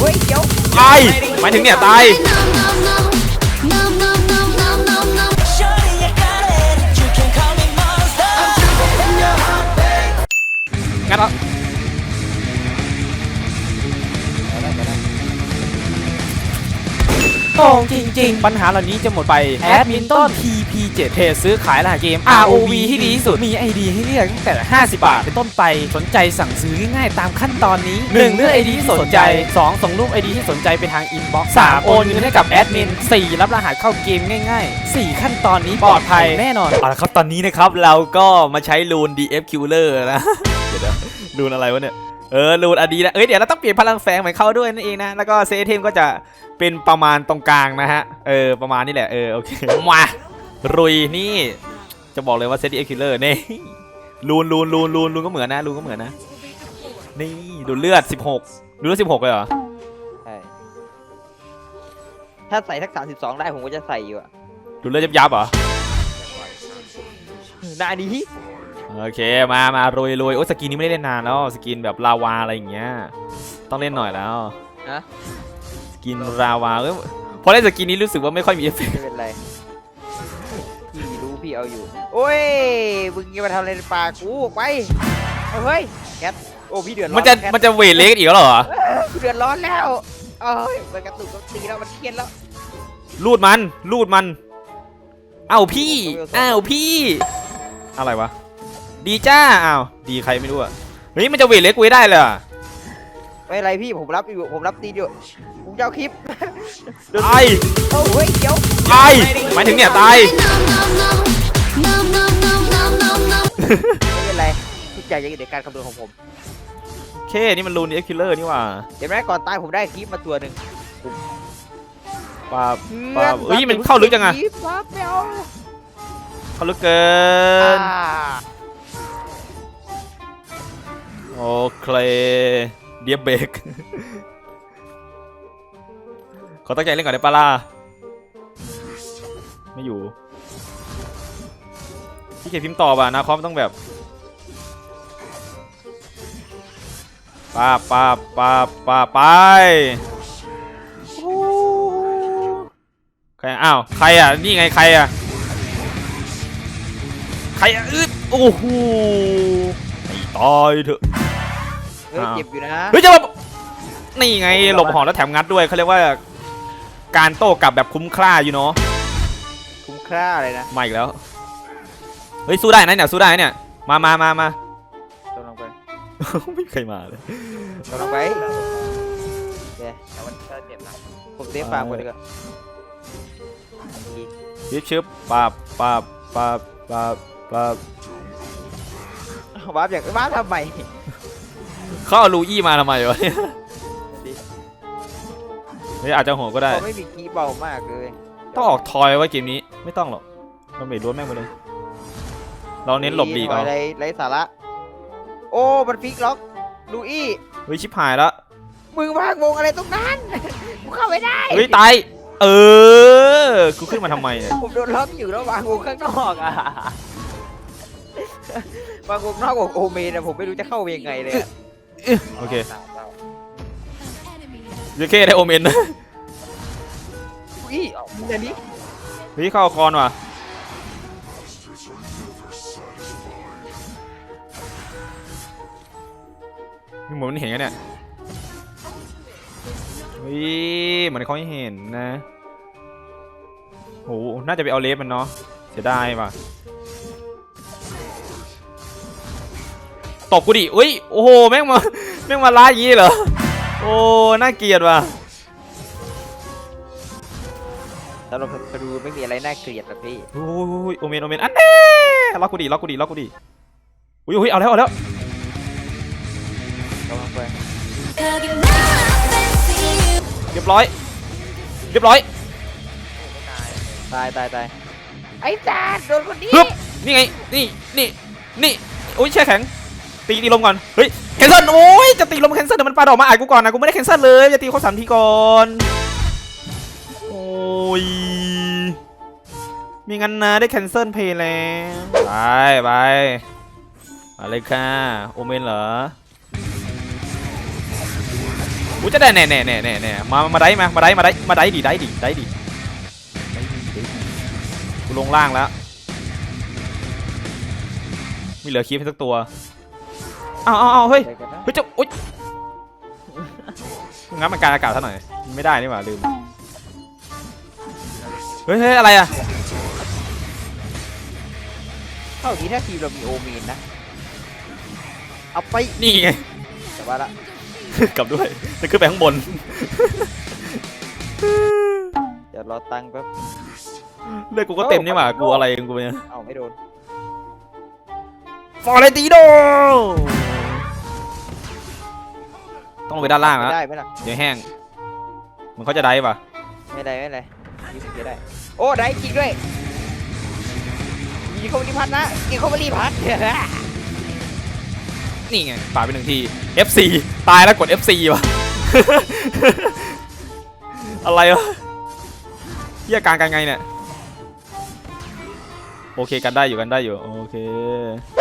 เฮ้ยเดี๋ยวตายหมายถึงเนี่ยตาย Shorty, you got it. You can call me monster. งั้นเอาโกงจริง ๆ ปัญหาเหล่านี้จะหมดไปแอดมินต้น TP7 เพจซื้อขายรหัสเกม ROV ที่ดีที่สุด มี ID ให้เลือกตั้งแต่ 50 บาทเป็นต้นไป สนใจสั่งซื้อง่ายๆตามขั้นตอนนี้ 1. เลือก ID ที่สนใจ 2. ส่งรูป ID ที่สนใจไปทางอินบ็อกซ์ 3. โอนเงินให้กับแอดมิน 4. รับรหัสเข้าเกมง่าย ๆ 4 ขั้นตอนนี้ปลอดภัยแน่นอนเอาละครับตอนนี้นะครับเราก็มาใช้ลูน DF Killer นะเดี๋ยวนะลูนอะไรวะเนี่ยเออลูนอดีนะ เอ้ย เดี๋ยวเราต้องเปลี่ยนพลังแฝงเหมือนเขาด้วยนั่นเองนะ แล้วก็เซเทมก็จะ เป็นประมาณตรงกลางนะฮะ เออ ประมาณนี้แหละ เออ โอเค มา รุยนี่ จะบอกเลยว่าเซตดีเอ็กคิลเลอร์นี่ลูนลูนลูนลูนลูนก็เหมือนนะลูนก็เหมือนนะ นี่ดูเลือด 16 ดูเลือด 16 เลยเหรอ ใช่ถ้าใส่ทักสามสิบสองได้ผมก็จะใส่อยู่อะดูเลือดยับยับๆเหรอ หน้านี้โอเค มา มารุยรุยโอ้สกินนี้ไม่ได้เล่นนานแล้ว สกินแบบลาวาอะไรอย่างเงี้ย ต้องเล่นหน่อยแล้วนะส กินลาวาเอ้ยพอเล่นสกินนี้รู้สึกว่าไม่ค่อยมีเอฟเฟกต์ไม่เป็นไร พี่รู้พี่เอาอยู่ โอ้ย มึงจะมาทำอะไรในปากกูออกไปเอาเฮ้ยแคทโอ้พี่เดือดร้อนมันจะแคทมันจะเวทเล็กอีกแล้วเหรอพี่เดือดร้อนแล้วเอ้ยมันกระตุกมันตีแล้วมันเครียดแล้วลูดมันลูดมันเอ้าพี่เอ้าพี่ อะไรวะ ดีจ้าอ้าวดีใครไม่รู้อะเฮ้ยมันจะเวทเล็กกูให้ได้เลยเหรอ ไม่เป็นไรพี่ผมรับอยู่ผมรับตีอยู่ผมจะเอาคลิปตายโอ้เฮ้ยเดี๋ยวตายหมายถึงเนี่ยตาย ไม่เป็นไรทุกอย่างยังอยู่ในการคำนวณของผมโอเค นี่มันลูนเอ็กคิลเลอร์นี่หว่าเห็นไหมก่อนตายผมได้คลิปมาตัวหนึ่งปาบปาบเอ้ยมันเข้าลึกจังอะคลิปมาเปล่าเข้าลึกเกินอ่าโอเค เดียบเบรกขอตั้งใจเล่นก่อนได้ปะล่ะไม่อยู่พี่เขียนพิมพ์ตอบอะนะคอมต้องแบบป้าป้าป้าป้าไปใครอ้าวใครอะนี่ไงใครอะใครอะอึดโอ้โหตายเถอะ เฮ้ยอ้าวเจ็บอยู่นะเฮ้ยจะมานี่ไงหลบหอแล้วแถมงัดด้วยเขาเรียกว่าการโต้กลับแบบคุ้มค่าอยู่เนาะคุ้มค่าเลยนะมาอีกแล้วเฮ้ยสู้ได้นะเนี่ยสู้ได้นะเนี่ยมามามามาตรงลงไปไม่เคยมาเลยตรงลงไปโอเคแต่วันนี้ก็เจ็บนะผมเซฟฟาร์มก่อนดีกว่าชิบชึบปาบปาบปาบปาบปาบวาร์ปอย่างวาร์ปทำไม เขาเอาลูอี้มาทำไมวะเนี่ยเฮ้ยอาจจะโหดก็ได้ เขาไม่มีคีย์เบามากเลยต้องออกทอยไว้เกมนี้ไม่ต้องหรอกเราเมดล้วนแม่งไปเลย เราเน้นหลบหลีกเอาไรไรสาระ โอ้มันฟิกล็อกลูอี้เฮ้ยชิบหายแล้วมึงวางวงอะไรตรงนั้นกูเข้าไม่ได้เฮ้ยตายเออกูขึ้นมาทำไมเนี่ยผมโดนล็อกอยู่แล้ววางวงข้างนอกอะวางวงนอกวงโอเมนอะผมไม่รู้จะเข้ายังไงเลยอะ โอเคสามเก้าเยเคได้โอเมนนะอุ้ยอันนี้เฮ้ยเข้าคอนว่ะนี่เหมือนมันเห็นกันเนี่ยเฮ้ยเหมือนเขาให้เห็นนะโหน่าจะไปเอาเลฟมันเนาะเสียดายว่ะ ตบกูดิอุ้ยโอ้โหแม่งมาแม่งมาล้าอย่างงี้เหรอโอ้น่าเกลียดว่ะสำหรับผมดูไม่มีอะไรน่าเกลียดหรอกพี่โอ้ยโอเมนโอเมนอันแน่ล็อกกูดิล็อกกูดิล็อกกูดิอุ้ยอุ้ยเอาแล้วเอาแล้วกำลังไปเรียบร้อยเรียบร้อยตายตายตายไอ้จานโดนคนนี้ฮึบนี่ไงนี่นี่นี่โอ้ยแช่แข็ง ตีตีลมก่อน เฮ้ยแคนเซิลโอ้ยจะตีลมแคนเซิลแต่มันปาดอกมาอ่านกูก่อนนะกูไม่ได้แคนเซิลเลยจะตีเขาสามทีก่อนโอ้ยมีงั้นนะได้แคนเซิลเพย์แล้วไปไปอะไรค่ะโอเมนเหรอกูจะได้แน่แน่แน่แน่แน่มามาได้มามาได้มาได้มาได้ดิได้ดิได้ดิได้ดิได้ดิกูลงล่างแล้ว มีเหลือคลิปให้สักตัว เอาเอาเอาเฮ้ยไปกันนะเฮ้ยเจะอุ๊ยงั้นมันการอากาศซะหน่อย ไม่ได้นี่หว่าลืม เฮ้ยเฮ้ยอะไรอะเท่านี้ถ้าทีมเรามีโอมีนนะ เอาไปนี่ไง แต่ว่าละกลับด้วยจะขึ้นไปข้างบน เดี๋ยวรอตังค์แป๊บ เลือดกูก็เต็มนี่หว่า กูอะไรของกูเนี่ย เอาไม่โดน ฟอร์เรนติโด ต้องลงไปด้านล่างไม่แล้วได้ไหมล่ะเดี๋ยวแห้งมันเขาจะได้ปะไม่ได้ไม่ได้ยิงจะได้ โอ้ได้จริงด้วยยิงเข้ามารีพัดนะยิงเข้ามารีพัดนี่ไงป่าดไปหนึ่งที FC ตายแล้วกด FC วะอะไรวะเฮียการกันไงเนี่ยโอเคกันได้อยู่กันได้อยู่โอเค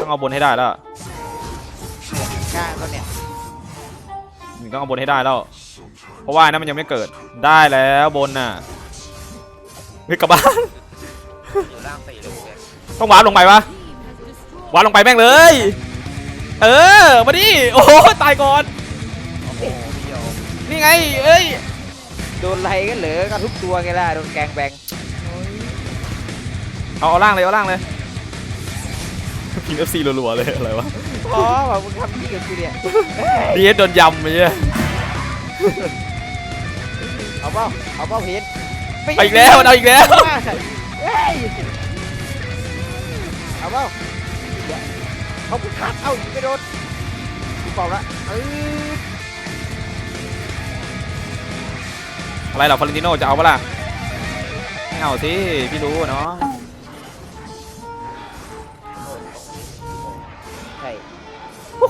ต้องเอาบนให้ได้แล้วกล้าเขาเนี่ย หนึ่งต้องเอาบนให้ได้แล้วเพราะว่าอันนั้นมันยังไม่เกิดได้แล้วบนน่ะเฮ้ยกลับบ้านอยู่ล่างสี่เลยเพื่อนต้องวาร์ปลงไปปะวาร์ปลงไปแม่งเลย เออมาดิโอ้โหตายก่อนโอ้โหพี่โยมนี่ไงเอ้ยโดนไรกันเหลือกันทุกตัวไงล่ะโดนแกงแบงเอาเอาล่างเลยเอาล่างเลยพิมพ์ FC รัวๆเลยอะไรวะ อ๋อแบบมึงทำดีกับกูเนี่ยดีเอสโดนยำไปเนี่ยเอาเปล่าเอาเปล่าเพนเอาอีกแล้วมันเอาอีกแล้วเฮ้ยเอาเปล่าเขาพูดคัดเอ้ายิงไม่โดนกูเปล่าละเอออะไรเหรอฟลอเรนติโนจะเอาปะล่ะไม่เอาสิพี่รู้เนาะ ช่โอ้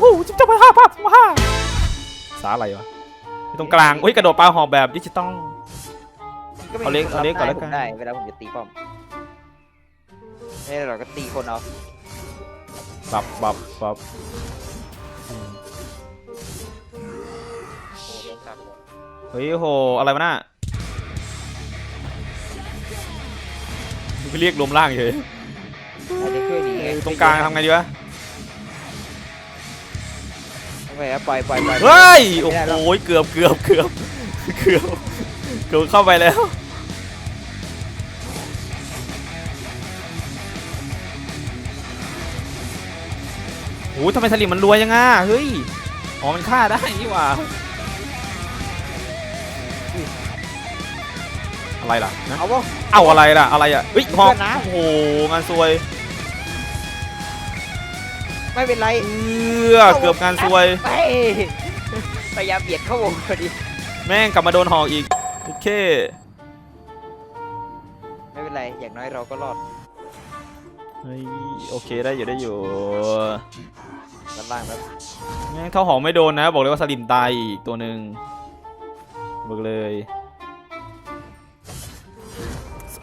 โหจิ๊บจับมาห้าภาพมาห้าสาอะไรวะตรงกลางอุ้ยกระโดดปลาหอบแบบดิจิตอล เอาเล็กมีคนเอาเล็กก่อนแล้วกันผมได้เวลาผมจะตีป้อมไม่ได้หรอกก็ตีคนเอาบับบับบับโอ้โหจัดเฮ้ยโหอะไรวะน่ะไปเรียกรวมร่างเฉยอาจจะช่วยหนีไตรงกลางทำไงดีวะ ทำไงครับปล่อยปล่อยปล่อย เฮ้ย โอ้ไม่ได้หรอก โหเกือบเกือบเกือบเกือบเกือบเข้าไปแล้วโอ้ยทำไมสลิมมันรวยยังอะเฮ้ย อ๋อ มันฆ่าได้นี่หว่า อะไรล่ะนะเอาเปล่าเอาอะไรล่ะ อะไรอะเฮ้ยหอกเพื่อนนะ โอ้โห งานซวย ไม่เป็นไรเออเกือบงานซวย ไปพยายามเบียดเข้าวงพอดี แม่งกลับมาโดนหอกอีก โอเค ไม่เป็นไร อย่างน้อยเราก็รอดเฮ้ยโอเคได้อยู่ได้อยู่ด้านล่างแล้วแม่งเท่าหอกไม่โดนนะ บอกเลยว่าสลิมตายอีกตัวหนึ่งบอกเลย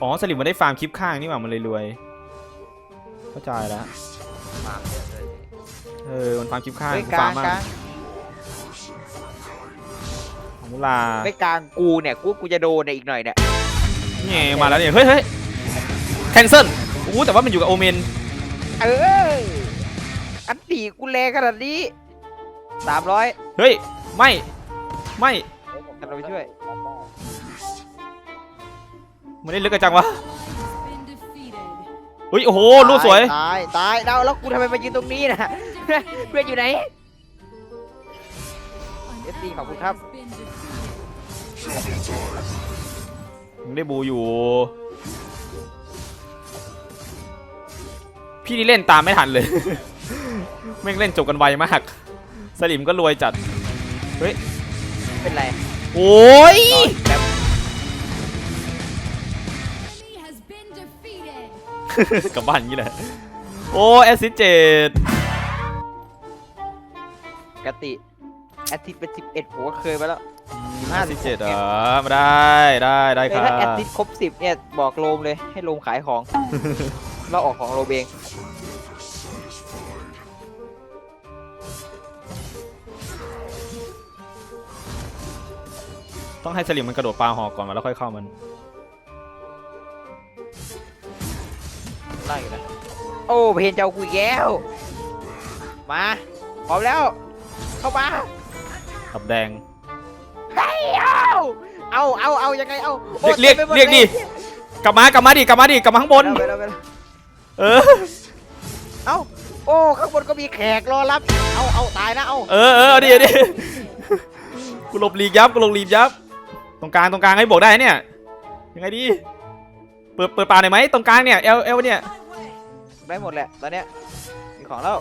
อ๋อสลิมมันได้ฟาร์มคลิปข้างนี่หว่ามันเลยรวยเข้าใจแล้วฟาร์ม เยอะเลยเออมันฟาร์มคลิปข้างเฮ้ยกูกลาฟางร์มมากกลางของมุลาไม่กลางกูเนี่ยกูกูจะโดนเนี่ยอีกหน่อยเนี่ยนี่ไงมาแล้วเนี่ยเฮ้ยเฮ้ยแคนเซิลโอ้โหแต่ว่ามันอยู่กับโอเมนเอออันตีกูแรงขนาดนี้สามร้อยเฮ้ยไม่ไม่กันเราไปช่วยมันได้ลึกกันจังวะ เฮ้ยโอ้โหรูปสวย ตายตายเราแล้วกูทำไมมายืนตรงนี้นะ เพื่อนอยู่ไหนเอฟซีขอบคุณครับ มึงได้บูอยู่ พี่นี่เล่นตามไม่ทันเลย แม่งเล่นจบกันไวมาก สลิมก็รวยจัดไม่เป็นไรโอ้ยแบบ กลับบ้านอย่างนี้แหละ โอ้แอสซิสเจดป กติแอดทิตเป็นสิบเอ็ดผมก็เคยมาแล้วแอสซิสเจดเหรอมาได้ได้ได้เฮ้ยค่ะถ้าแอดทิตครบสิบเนี่ยบอกโลมเลยให้โลมขายของ เราออกของโลมเองต้องให้สลิมมันกระโดดปลาหอกก่อนแล้วค่อยเข้ามัน ไล่นะโอ้เพนเจ้ากุยแก้วมาพร้อมแล้ว เข้ามาตับแดงเฮ้ยเอาเอาเอาเอายังไงเอาโอ้เรียกต็มไปหมเรียกดิลกลับมากลับมาดิกลับมาดิกลับมาข้างบนไปแล้วไปแล้วเออ เอาโอ้ข้างบนก็มีแขกรอรับ เอาเอาตายนะเอาเออเออเอาดิเอาดิกูหลบหลีกยับกูหลบหลีกยับ ตรงกลางตรงกลางให้บอกได้เนี่ย ยังไงดี เปิดเปิดปากหน่อยไหมตรงกลางเนี่ยเอลเอลเนี่ย ได้หมดแหละตอนเนี้ยมีของแล้ว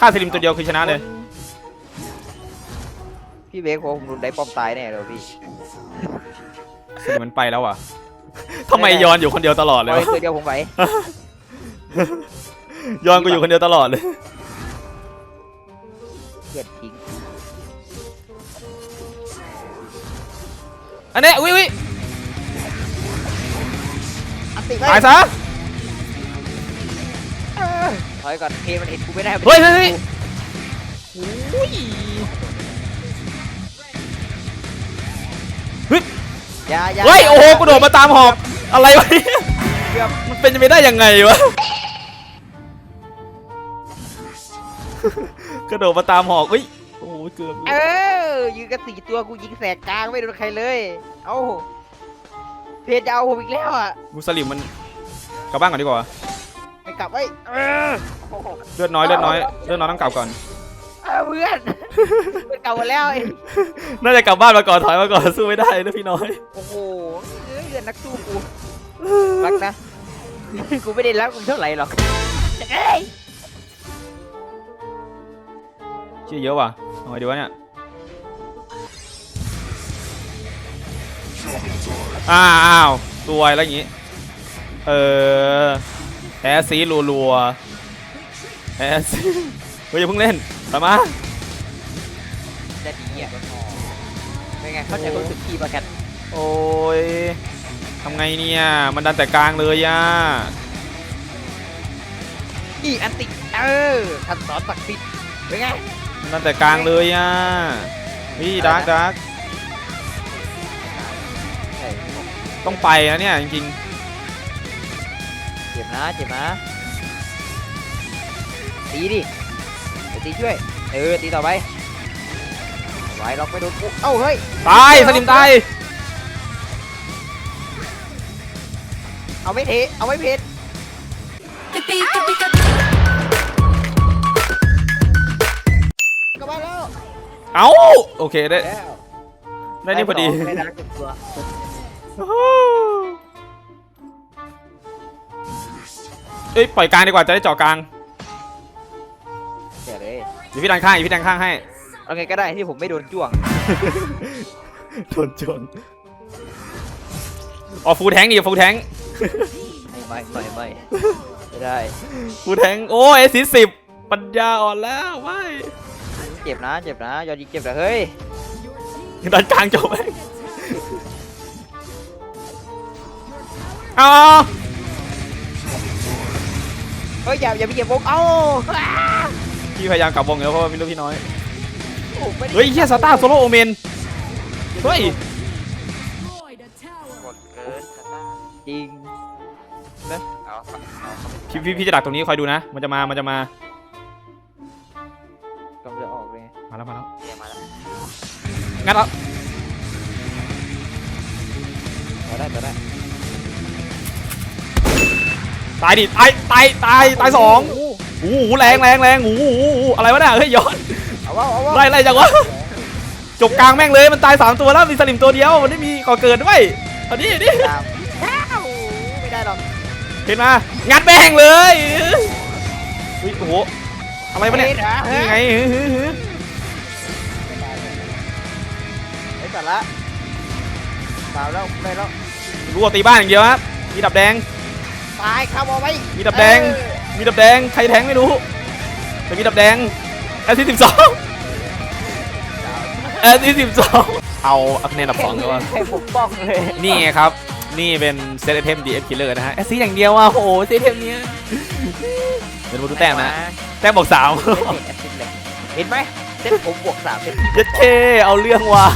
ฆ่าสลิมตัวเดียวคือชนะเลย พี่เบคผมรุนได้ป้อมตายแน่เลยพี่สลิมมันไปแล้วอะทำไมยอนอยู่คนเดียวตลอดเลปยล่อยวะ ตัวเดียวผมไหวยอนกูอยู่คนเดียวตลอดเลย เกิดทิ้งอันนี้อุ้ยอุ้ยอันติไปตายซะเออ ถอยก่อนเพนมันเห็นกูไม่ได้เฮ้ยเฮ้ยเฮ้ยอุ้ยอย่าอย่าเฮ้ยโอ้โหกูโดดมาตามหอบอะไรวะเนี่ยเกือบมันเป็นไปได้ยังไงวะกระโดดมาตามหอกอุ้ยโอ้โหเกือบเออยืนกันสี่ตัวกูยิงแสกกลางไม่โดนใครเลย เอ้าเพนจะเอาผมอีกแล้วอะมูสลิมมันกลับบ้านก่อนดีกว่าไม่ กลับไว้ยเออโอ้โหเลือดน้อยเลือดน้อยเลือดน้อยต้องกลับก่อน เออเพื่อนเพื่อนเก่าหมดแล้วไอ้น่าจะกลับบ้านมาก่อนถอยมาก่อนสู้ไม่ได้นะพี่น้อย โอ้โหเอ้ยเดือนนักสู้กูรักนะกูไม่ได้รักมึงเท่าไหร่หรอกเอ้ยชื่อเยอะว่ะเอาไงดีวะเนี่ย อ้าวอ้าวตัวยแล้วอย่างงี้ เออ แอสซีรัวๆแอสซีเฮ้ยอย่าเพิ่งเล่นไปมาจะดีอะเป็นไงเข้าใจความรู้สึกพี่ปะแคทโอ้ยทำไงเนี่ย มันดันแต่กลางเลยย่านี่อันติเออขั้นตอนศักดิ์สิทธิ์เป็นไงมันดันแต่กลางเลยย่าวิดาร์กดาร์กเฮ้ยต้องไปนะเนี่ยจริงเจ็บ นะเจ็บนะตีดิไปตีช่วย เออ ตีต่อไปไว้ล็อกไม่โดนกูเอ้าเฮ้ยๆตายสลิมตาย เอาไม่เทเอาไม่เพชร Pipi, pipi, pipi. กลับมาแล้วเอ้า โอเคได้ แล้วได้นี่พอดีสงได้ดักจุดตัว เอ้ยปล่อยกลางดีกว่าจะได้เจาะกลางเจ๋เลยเดี๋ยวพี่ดันข้างอีกพี่ดันข้างให้ เอาไงก็ได้ที่ผมไม่โดนจ้วง โดนจนอ๋อฟูลแทงดิฟูลแทงไม่ไม่ไม่ไม่ไม่ได้ ฟูลแทงโอ้เอซิสิบปัญญาอ่อนแล้วไม่เจ็บนะเจ็บนะยอดยิงเจ็บนะเฮ้ยดันกลางจบไหมเอา เฮ้ยอย่าอย่าไปเก็บวงเอ้าอ้าพี่พยายามกลับวงอยู่แล้วเพราะว่ามีลูกพี่น้อย โอ้ไม่ได้เฮ้ยเฮียซาต้าโซโลโอเมน เฮ้ยหมดเกินกระต้าจริงเอาเอาเข้าไปพี่พี่พี่จะดักตรงนี้คอยดูนะ มันจะมา มันจะมา กำลังจะออกเลยมาแล้วมาแล้ว เรียกมาแล้วงั้นเอาต่อได้ต่อได้ ตายดิตายตายตายตายสองโอ้โหแรงแรงแรงโอ้โหอะไรวะเนี่ยเฮ้ยย้อนเอาว่าเอาว่าไล่ไล่จังวะจบกลางแม่งเลยมันตายสามตัวแล้วมีสลิมตัวเดียวมันไม่มีก่อเกิดด้วยเอาดิดิตามอ้าวไม่ได้หรอกเห็นมางัดแม่งเลยเฮ้ยโอ้โหอะไรวะเนี่ยฮ้หรอนี่ไงหือหือหือไอ้สัตว์ละตามแล้วไม่แล้วรู้ว่าตีบ้านอย่างเดียวครับมีดับแดง ตายครับเอาไว้มีดับแดงเออมีดับแดง ใครแทงไม่รู้ แต่มีดับแดงแอสซิสิบสองแอสซิสิบสองเอาอัพเนนดับสองเลยวะให้ปกป้องเลย นี่ไงครับ นี่เป็นเซตไอเทมดีเอฟคิลเลอร์นะฮะแอสซิอย่างเดียวอะโอ้โหเซตไอเทมเนี้ยเป็นโมดูแต้มนะ แต้มบอกสามแอสซิดเลยเห็นไหมเซ็ตผมบวกสามเซ็ตยัดเคเอาเรื่องว่ะ